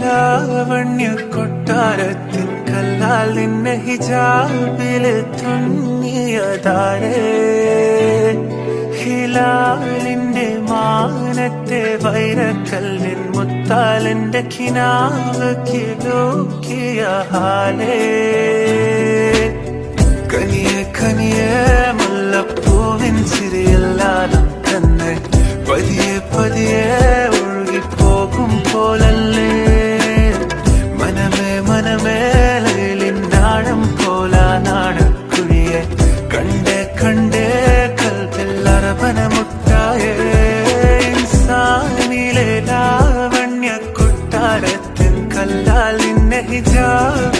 ലാവണ്യ കൊട്ടാരത്തിൻ കല്ലാൽ നിന്നെ ഹിജാബിൽ തുന്നിയതാരേ ഹിലാലിന്റെ മാനത്തെ വൈരക്കല്ലിൻ മുത്താലിന്റെ കിനാവ് കിലോക്കിയ ഹാലേ. കനിയെ കനിയെ മുല്ലപ്പൂവിൻ സിരിയല്ലാതെ തന്നെ പതിയെ പതിയെ മുട്ടായേ ഇൻസാനിലെ ലാവണ്യ കൊട്ടാരത്തിൽ കല്ലാൽ നിന്നെ ഹിജാബ്